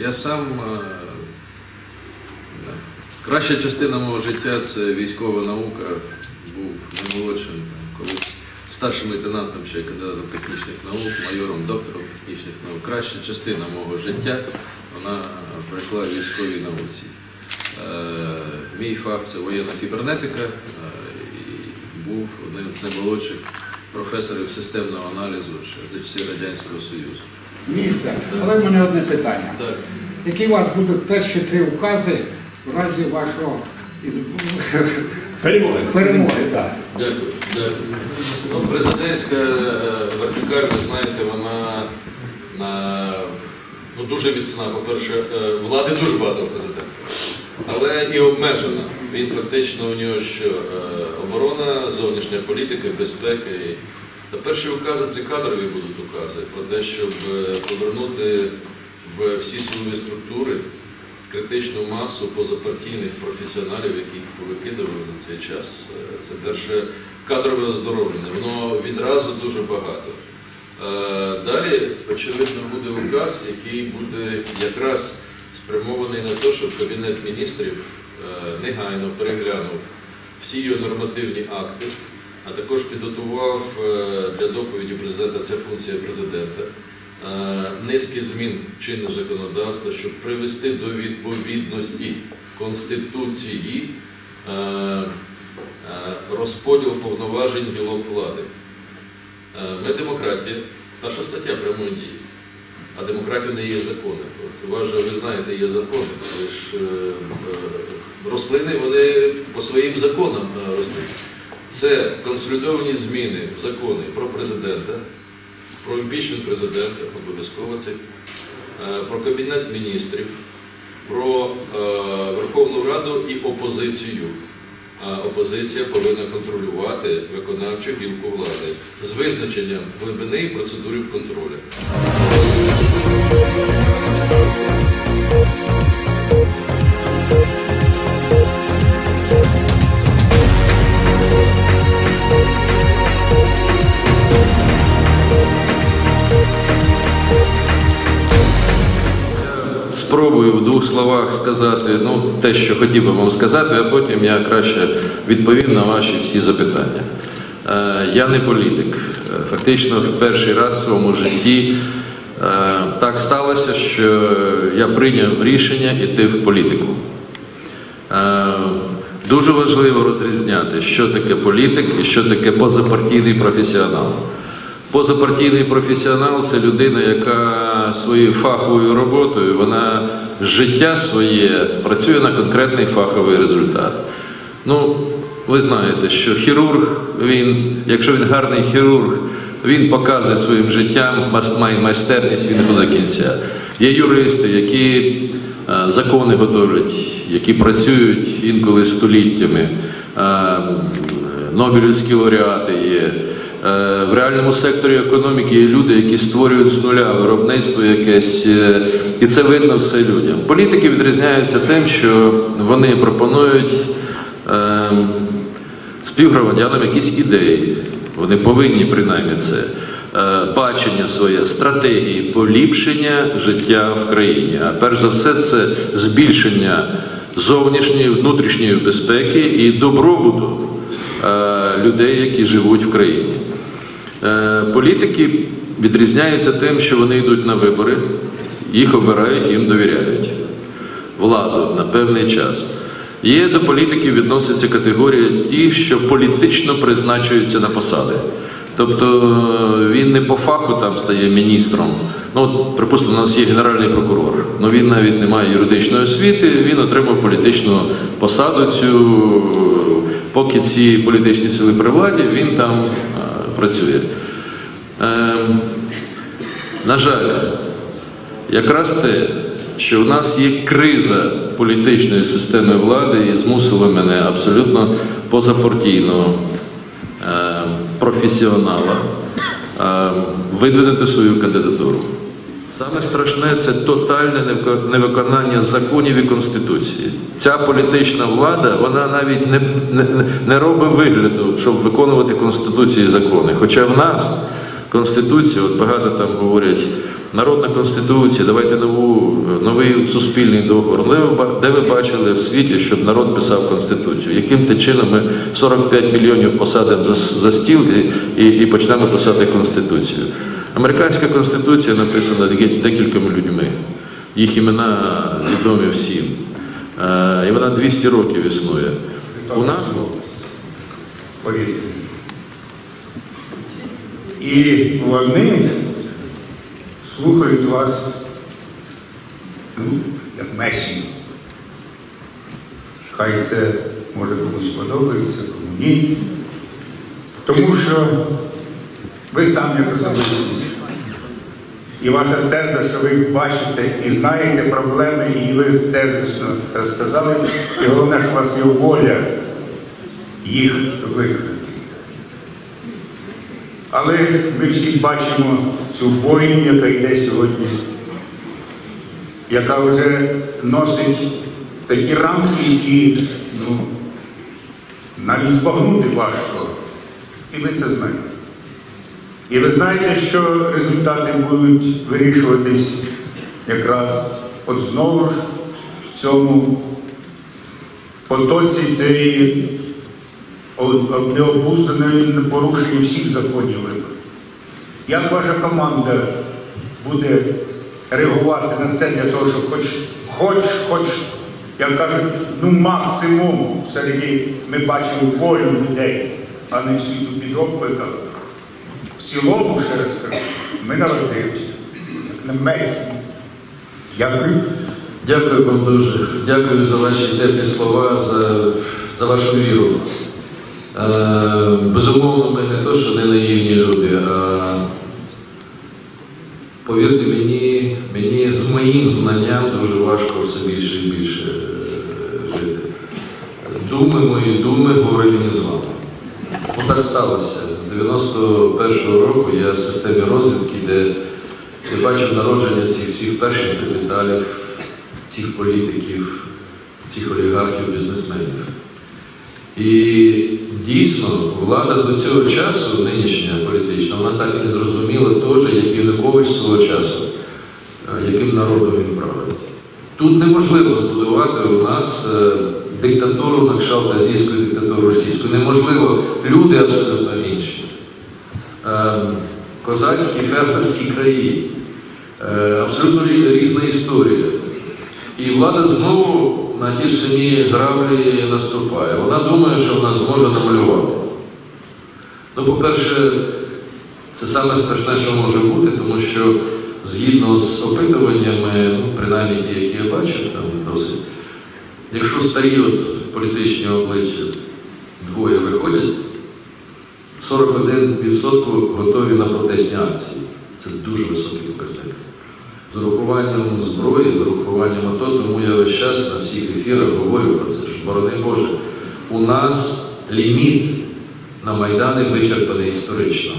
е, краща частина мого життя це військова наука. Був наймолодшим колись старшим лейтенантом ще кандидатом технічних наук, майором, доктором технічних наук. Краща частина мого життя вона пройшла в військовій науці. Е, Мій фах це воєнна кібернетика е, був одним з наймолодших професорів системного аналізу ще за часів Радянського Союзу. Місце. Але в мене одне питання. Які у вас будуть перші три укази в разі вашого Перемоги. перемоги? Да. Дякую. дякую. Ну, президентська е, вертикаль, ви знаєте, вона на, ну, дуже міцна. По-перше, е, влади дуже багато президента, але і обмежена. Він фактично у нього що е, оборона, зовнішня політика, безпека. І... Та перші укази це кадрові будуть укази про те, щоб е, повернути в всі силові структури критичну масу позапартійних професіоналів, яких повикидували за цей час. Е, Це перше кадрове оздоровлення. Воно відразу дуже багато. Е, Далі, очевидно, буде указ, який буде якраз спрямований на те, щоб Кабінет міністрів негайно переглянув всі його нормативні акти, а також підготував е, для доповіді президента, це функція президента, е, низки змін в чинне законодавство, щоб привести до відповідності Конституції е, розподіл повноважень гілок влади. Ми демократія, наша стаття прямої дії. А демократія не є закони. От у вас же, ви знаєте, є закони. Ж е, рослини вони по своїм законам ростуть. Це консолідовані зміни в закони про президента, про імпічмент президента, обов'язково це, е, про кабінет міністрів, про е, Верховну Раду і опозицію. А опозиція повинна контролювати виконавчу гілку влади з визначенням глибини і процедури контролю. Спробую в двох словах сказати ну, те, що хотів би вам сказати, а потім я краще відповім на ваші всі запитання. Е, Я не політик. Е, Фактично, в перший раз в своєму житті е, так сталося, що я прийняв рішення йти в політику. Дуже важливо розрізняти, що таке політик і що таке позапартійний професіонал. Позапартійний професіонал це людина, яка своєю фаховою роботою, вона життя своє працює на конкретний фаховий результат. Ну, ви знаєте, що хірург, він, якщо він гарний хірург, він показує своїм життям, має майстерність він до кінця. Є юристи, які е, закони готують, які працюють інколи століттями. Е, Нобелівські лауреати є. Е, В реальному секторі економіки є люди, які створюють з нуля виробництво якесь, е, і це видно все людям. Політики відрізняються тим, що вони пропонують е, співгромадянам якісь ідеї. Вони повинні принаймні це е, бачення своє, стратегії поліпшення життя в країні. А перш за все, це збільшення зовнішньої, внутрішньої безпеки і добробуту людей, які живуть в країні. Е, Політики відрізняються тим, що вони йдуть на вибори, їх обирають, їм довіряють владу на певний час. Є до політиків відноситься категорія ті, що політично призначуються на посади. Тобто е, він не по фаху там стає міністром. Ну, припустимо, у нас є генеральний прокурор. Ну він навіть не має юридичної освіти, він отримав політичну посаду цю, поки ці політичні сили при владі, він там е, працює. Е, на жаль, якраз те, що у нас є криза політичної системи влади і змусила мене абсолютно позапартійного е, професіонала е, видвинути свою кандидатуру. Саме страшне це тотальне невиконання законів і конституції. Ця політична влада вона навіть не, не, не робить вигляду, щоб виконувати конституцію і закони. Хоча в нас Конституція, от багато там говорять народна конституція, давайте нову, новий суспільний договор. Де ви, де ви бачили в світі, щоб народ писав конституцію? Яким то чином ми 45 мільйонів посадимо за, за стіл і, і, і почнемо писати конституцію? Американська конституція написана декількома людьми. Їх імена відомі всім. Е, і вона 200 років існує. У нас Повірте. І вони слухають вас, ну, як месію. Хай це може комусь подобається, кому ні. Тому що ви самі як особистість. І ваша теза, що ви бачите і знаєте проблеми, і ви тезично розказали, і головне, що у вас є воля їх виконати. Але ми всі бачимо цю бойню, яка йде сьогодні, яка вже носить такі рамки, які ну, навіть збагнути важко. І ви це знаєте. І ви знаєте, що результати будуть вирішуватись якраз от знову ж в цьому потоці цієї необузданої порушення всіх законів виборів. Як ваша команда буде реагувати на це для того, щоб хоч, хоч, хоч, як кажуть, ну максимум все-таки ми бачимо волю людей, а не всю цю підробку, яка в цілому, ще раз ми народилися. На месі. Дякую. Дякую вам дуже. Дякую за ваші теплі слова, за, за вашу віру. Е, безумовно, ми не то, що не наївні люди, а повірте мені, мені з моїм знанням дуже важко все більше і більше е, жити. Думи мої думи говорять мені з вами. Ну так сталося. З 91-го року я в системі розвідки, де я бачив народження цих всіх перших капіталів, цих політиків, цих олігархів, бізнесменів. І дійсно, влада до цього часу, нинішня політична, вона так і не зрозуміла теж, як Янукович свого часу, е, яким народом він править. Тут неможливо збудувати у нас е, диктатуру на кшталт азійської диктатури російської. Неможливо. Люди абсолютно Козацькі фермерські краї. Е, Абсолютно різна історія. І влада знову на ті самі граблі наступає. Вона думає, що вона зможе намалювати. Ну, по-перше, це саме страшне, що може бути, тому що згідно з опитуваннями, ну, принаймні ті, які я бачив, там досить, якщо старі от політичні обличчя двоє виходять, 41% готові на протестні акції. Це дуже високий показник. З урахуванням зброї, з урахуванням АТО, тому я весь час на всіх ефірах говорю про це, що борони Боже, у нас ліміт на Майдани вичерпаний історично.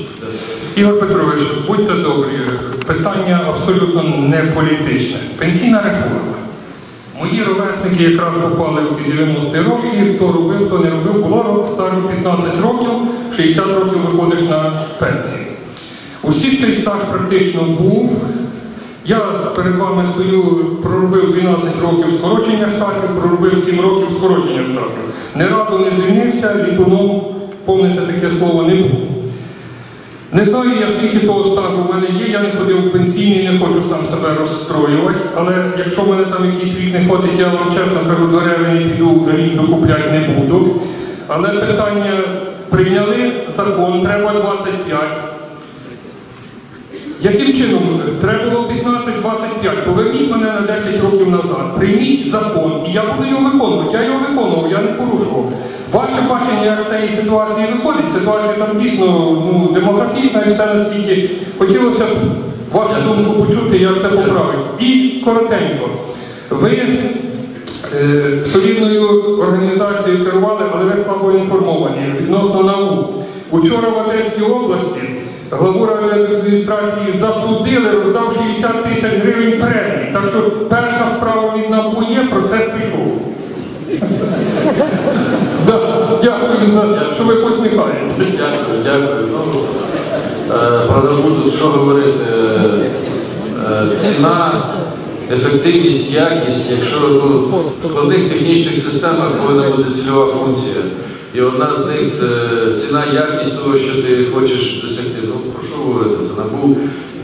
Ігор Петрович, будьте добрі, питання абсолютно не політичне. Пенсійна реформа. Мої ровесники якраз попали в ті 90-ті роки, хто робив, хто не робив, було стажу 15 років, 60 років виходиш на пенсію. Усіх цей стаж практично був. Я перед вами стою, проробив 12 років скорочення штатів, проробив 7 років скорочення штатів. Ні разу не звільнився, літуном, помните таке слово, не був. Не знаю я, скільки того стажу в мене є, я не ходив в пенсійний, не хочу сам себе розстроювати, але якщо в мене там якийсь рік не ходить, я вам чесно кажу, до не піду, рік докупляти не буду. Але питання прийняли закон, треба 25. Яким чином? Треба було 15-25. Поверніть мене на 10 років назад. Прийміть закон, і я буду його виконувати. Я його виконував, я не порушував. Ваше бачення, як з цієї ситуації виходить, ситуація там дійсно ну, демографічна і все на світі. Хотілося б вашу думку почути, як це поправити. І коротенько. Ви е, солідною організацією керували, але ви слабо інформовані відносно НАУ. Учора в Одеській області главу адміністрації засудили, роздав 60 тисяч гривень премії. Так що перша справа від НАБУ є, процес пішов. Дякую за що ви посміхаєтесь. Дякую, дякую. Е, про набуду, що говорити, е, е, ціна, ефективність, якість, якщо ну, в складних технічних системах повинна бути цільова функція. І одна з них це ціна, якість того, що ти хочеш досягти. Набув.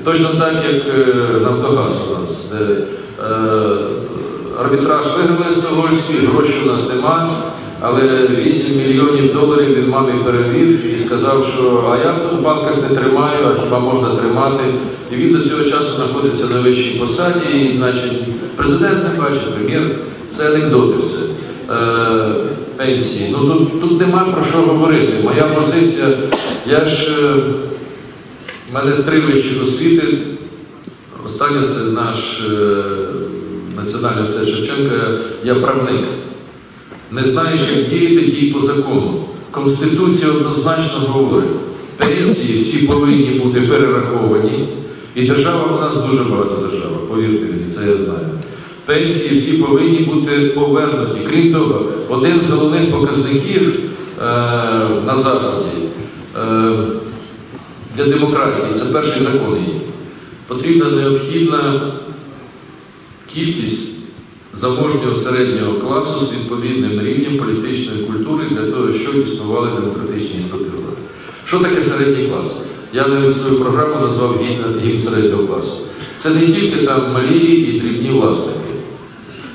Точно так, як е, Нафтогаз у нас, е, арбітраж виграли Стокгольмський, грошей у нас нема. Але 8 мільйонів доларів він мамі перевів і сказав, що а я в банках не тримаю, а хіба можна тримати. І він до цього часу знаходиться на вищій посаді, і значить президент не бачить, прем'єр. Це анекдоти все. Е, пенсії. Ну тут, тут нема про що говорити. Моя позиція, я ж в мене три вищі освіти. Останнє це наш е, Національний університет Шевченка, я правник. Не знаєш, як діяти, дій по закону. Конституція однозначно говорить, пенсії всі повинні бути перераховані. І держава у нас дуже багата держава, повірте мені, це я знаю. Пенсії всі повинні бути повернуті. Крім того, один з головних показників е, на Заході е, для демократії це перший закон її. Потрібна необхідна кількість заможнього середнього класу з відповідним рівнем політичної культури для того, щоб існували демократичні структури. Що таке середній клас? Я навіть свою програму назвав гімн, середнього класу. Це не тільки там малі і дрібні власники.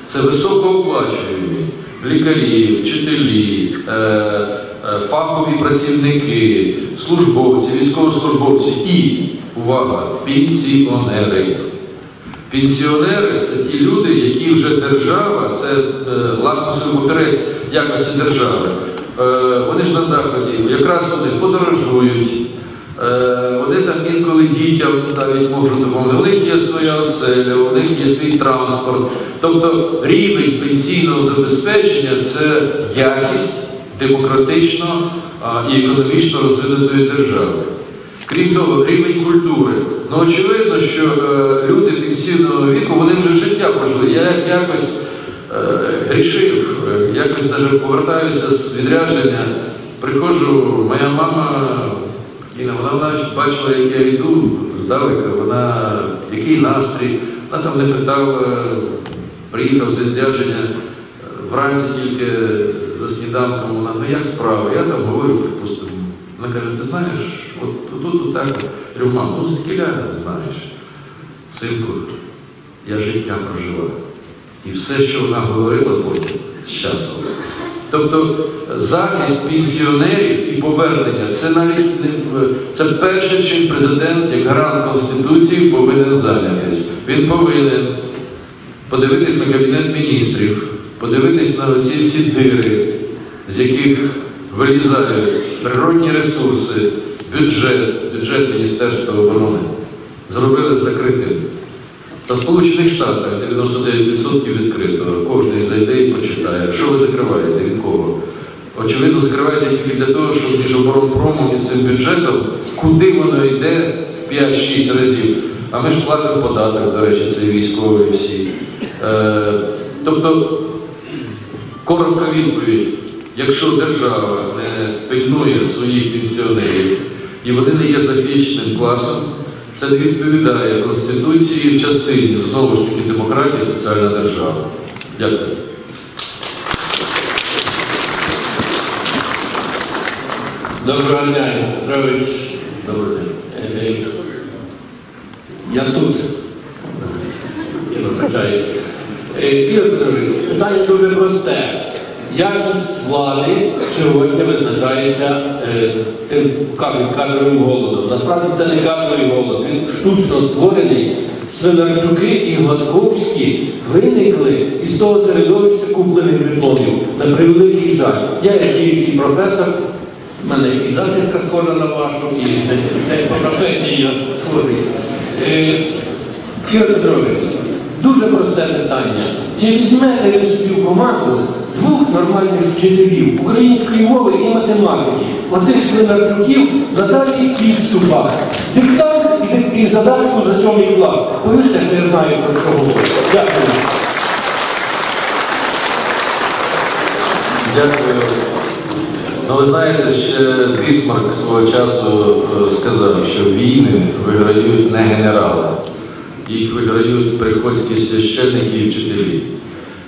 Це високооплачуємі лікарі, вчителі, е, фахові працівники, службовці, військовослужбовці і, увага, пенсіонери. Пенсіонери це ті люди, які вже держава, це е, лакмусовий папірець якості держави. Е, вони ж на заході, якраз вони подорожують. Е, Вони там інколи дітям навіть можуть допомогти. У них є своя оселя, у них є свій транспорт. Тобто рівень пенсійного забезпечення це якість демократично і економічно розвинутої держави. Крім того, рівень культури. Ну, очевидно, що е, люди пенсійного віку, вони вже життя прожили. Я якось е, рішив, е, якось навіть повертаюся з відрядження, приходжу, моя мама, Інна, вона бачила, як я йду здалека, вона, який настрій, вона там не питала, приїхав з відрядження, вранці тільки за сніданком, вона, ну як справа? Я там говорю, припустимо. Вона каже, ти знаєш, от тут, от так. Мам, ну звідки знаєш, синку, я життя прожила. І все, що вона говорила потім, з часом. Тобто захист пенсіонерів і повернення це навіть не це перше, чим президент, як гарант Конституції, повинен зайнятися. Він повинен подивитись на Кабінет міністрів, подивитись на оці всі дири, з яких вилізають природні ресурси, бюджет, бюджет Міністерства оборони. Зробили закритим. На Сполучених Штатах 99% відкрито. Кожен зайде і почитає. Що ви закриваєте? Від кого? Очевидно, закриваєте тільки для того, щоб між оборонпромом і цим бюджетом, куди воно йде в 5-6 разів. А ми ж платимо податок, до речі, це військові всі. Е, тобто, коротка відповідь. Якщо держава не пильнує своїх пенсіонерів і вони не є захищеним класом, це не відповідає Конституції в частині знову ж таки демократії соціальна держава. Дякую. Доброго дня, Петрович. Добрий день. Е, Я тут. Я вибачаю. Е, Ігор Петрович, питання дуже просте. Якість влади сьогодні визначається е, тим кадровим голодом. Насправді це не кадровий голод, він штучно створений. Свинарчуки і Гладковські виникли із того середовища куплених дипломів. На превеликий жаль. Я як діючий професор, в мене і зачіска схожа на вашу, і теж по професії я схожий. Е, Ігор Петрович, дуже просте питання. Чи візьмете ви собі в команду двох нормальних вчителів української мови і математики, отих свинарчуків на далі підступах, диктант і, і задачку за сьомий клас. Повірте, що я знаю про що говорю. Дякую. Дякую. Ну, ви знаєте, ще Бісмарк свого часу е, сказав, що війни виграють не генерали, їх виграють приходські священники і вчителі.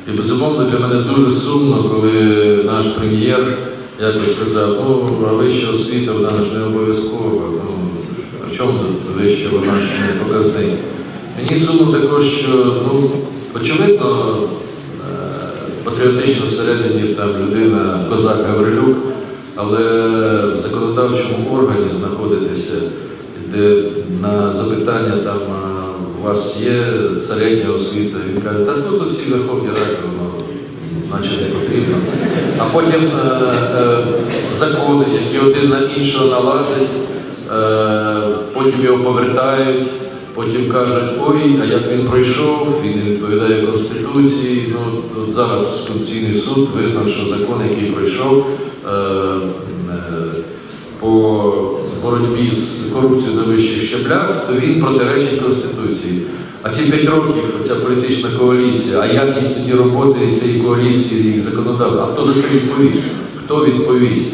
І безумовно для мене дуже сумно, коли наш прем'єр якось сказав, ну, а вища освіта вона ж не обов'язкова. Ну, а чому тут вища вона ж не показник? Мені сумно також, що ну, очевидно, е, патріотично всередині там людина Козак Гаврилюк, але в законодавчому органі знаходитися, де на запитання там а, у вас є середня освіта, він каже, та тут всі Верховній Раді, воно наче не потрібно. А потім е, е, закони, які один на іншого налазять, е, потім його повертають, потім кажуть, ой, а як він пройшов, він не відповідає Конституції. Ну, от зараз Конституційний суд визнав, що закон, який пройшов е, е, по боротьбі з корупцією на вищих щаблях, то він протиречить Конституції. А ці п'ять років, ця політична коаліція, а якість тоді роботи цієї коаліції і законодавства, а хто за це відповість? Хто відповість?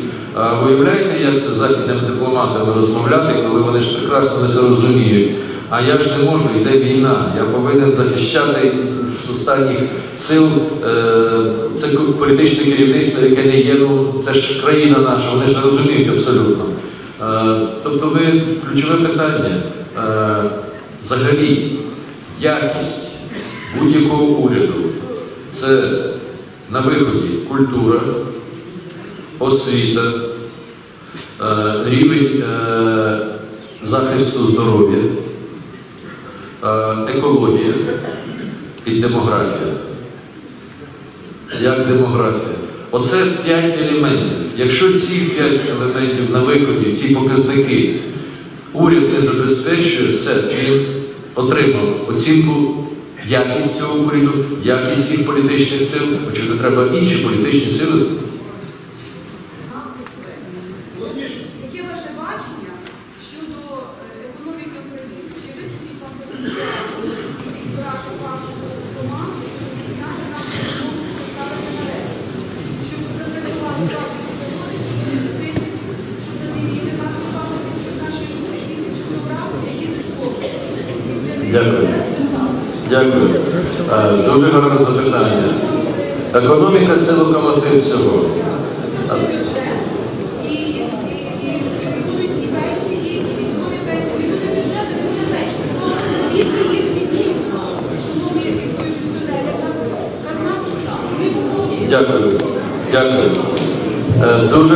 Виявляєте, як це з західними дипломатами розмовляти, коли вони ж прекрасно не це розуміють? А я ж не можу, йде війна. Я повинен захищати з останніх сил е, це політичне керівництво, яке не є, ну це ж країна наша, вони ж не розуміють абсолютно. Е, тобто ви ключове питання. Е, взагалі, якість будь-якого уряду це на виході культура, освіта, е, рівень захисту здоров'я, екологія і демографія. Як демографія? Оце п'ять елементів. Якщо ці п'ять елементів на виході, ці показники, уряд не забезпечує, все, він отримав оцінку якість цього уряду, якість цих політичних сил, хоча треба інші політичні сили Яке ваше бачення щодо е, економіки України? Чи вистачить вам потенціалу і підбирати вашу команду, щоб підняти нашу економіку, поставити на рейс? Щоб запрацювати правильні закони, щоб захистити, щоб задивіти наші пам'яті, щоб наші люди після чорнобраку, які не школи. Дякую. Дякую. Дуже гарне запитання. Економіка це локомотив всього. Дякую. Дякую. Е, Дуже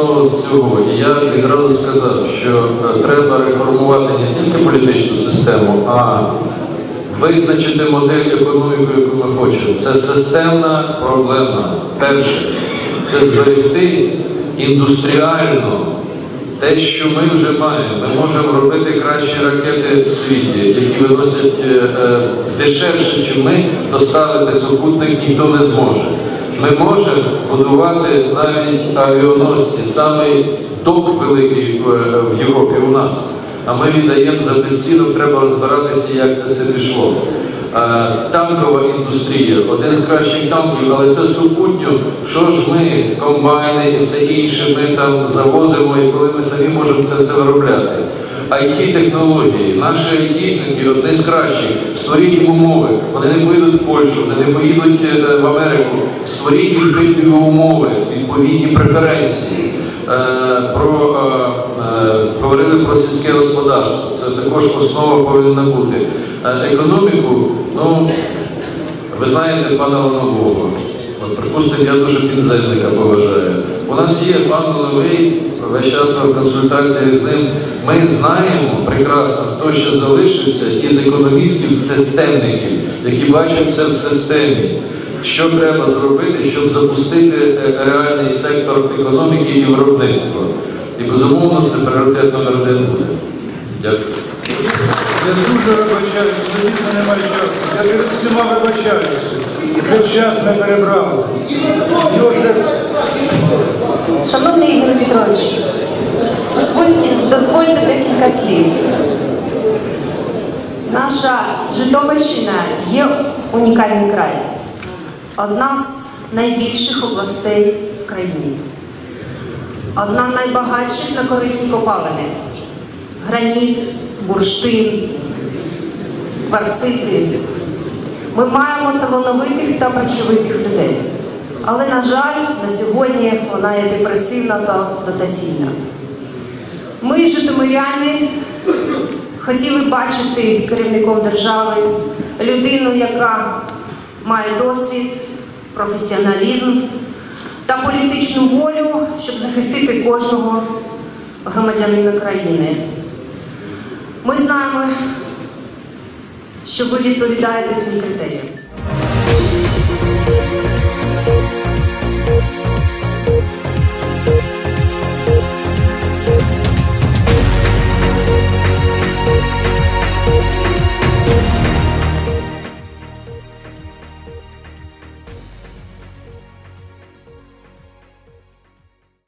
це основа всього. І я відразу сказав, що е, треба реформувати не тільки політичну систему, а визначити модель економіки, яку ми хочемо. Це системна проблема. Перше, це зберегти індустріально те, що ми вже маємо. Ми можемо робити кращі ракети в світі, які виносять е, е, дешевше, ніж ми, доставити супутник ніхто не зможе. Ми можемо будувати навіть авіаносці, самий топ великий в, в Європі у нас. А ми віддаємо за безцінок, треба розбиратися, як це все пішло. Е, Танкова індустрія, один з кращих танків, але це супутньо. Що ж ми, комбайни і все інше, ми там завозимо, і коли ми самі можемо це все виробляти. It технології, наші айтішники одні з кращих. Створіть їм умови. Вони не поїдуть в Польщу, вони не поїдуть е, в Америку. Створіть пільгові умови, відповідні преференції. Е, Про е, говорили про сільське господарство. Це також основа повинна бути. Економіку, ну ви знаєте пана Ланового. Припустимо, я дуже пінзельника поважаю. У нас є пан Лановий, весь час на консультації з ним. Ми знаємо прекрасно, хто ще залишився із економістів, системників, які бачать це в системі. Що треба зробити, щоб запустити е, реальний сектор економіки і виробництва? І безумовно це пріоритет номер один буде. Дякую. Я дуже вибачаюся, але дійсно немає часу. Я перед всіма вибачаюся. Вже час не перебрав. Шановний Ігор Петрович, дозвольте декілька слів. Наша Житомирщина є унікальний край. Одна з найбільших областей в країні. Одна з найбагатших на корисні копалини. Граніт, бурштин, кварцити. Ми маємо талановитих та працьовитих людей. Але, на жаль, на сьогодні вона є депресивна та дотаційна. Ми, житомиряни, хотіли бачити керівником держави людину, яка має досвід, професіоналізм та політичну волю, щоб захистити кожного громадянина країни. Ми знаємо, що ви відповідаєте цим критеріям.